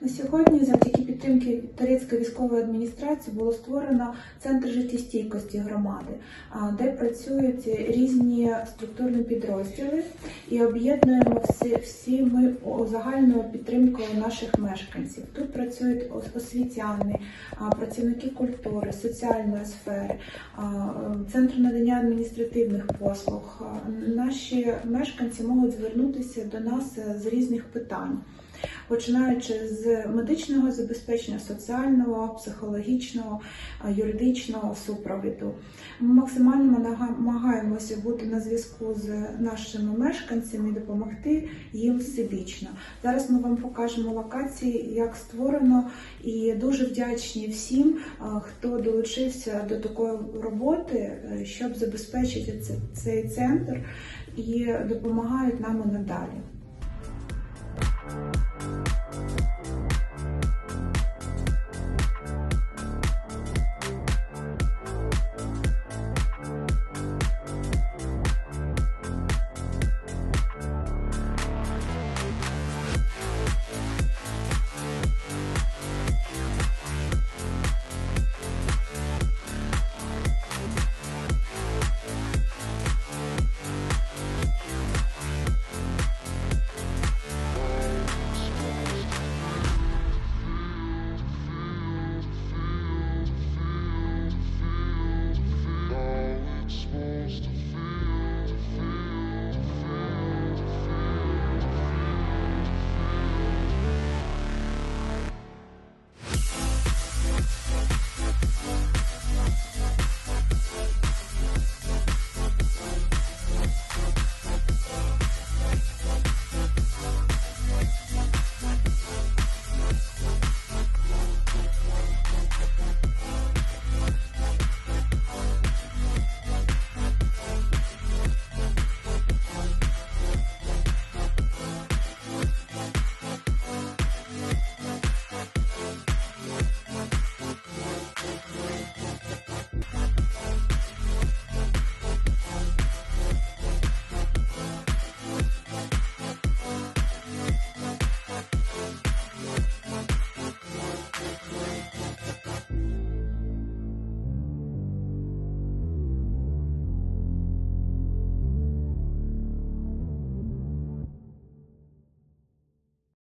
На сьогодні, завдяки підтримки Торецької військової адміністрації, було створено центр життєстійкості громади, де працюють різні структурні підрозділи і об'єднуємо всі, всі ми загальною підтримкою наших мешканців. Тут працюють освітяни, працівники культури, соціальної сфери, е, центр надання адміністративних послуг. Наші мешканці можуть звернутися до нас е, з різних питань починаючи з медичного забезпечення, соціального, психологічного, юридичного супровіду. Ми максимально намагаємося бути на зв'язку з нашими мешканцями і допомогти їм всебічно. Зараз ми вам покажемо локації, як створено, і дуже вдячні всім, хто долучився до такої роботи, е, щоб забезпечити цей центр і допомагають нам і надалі.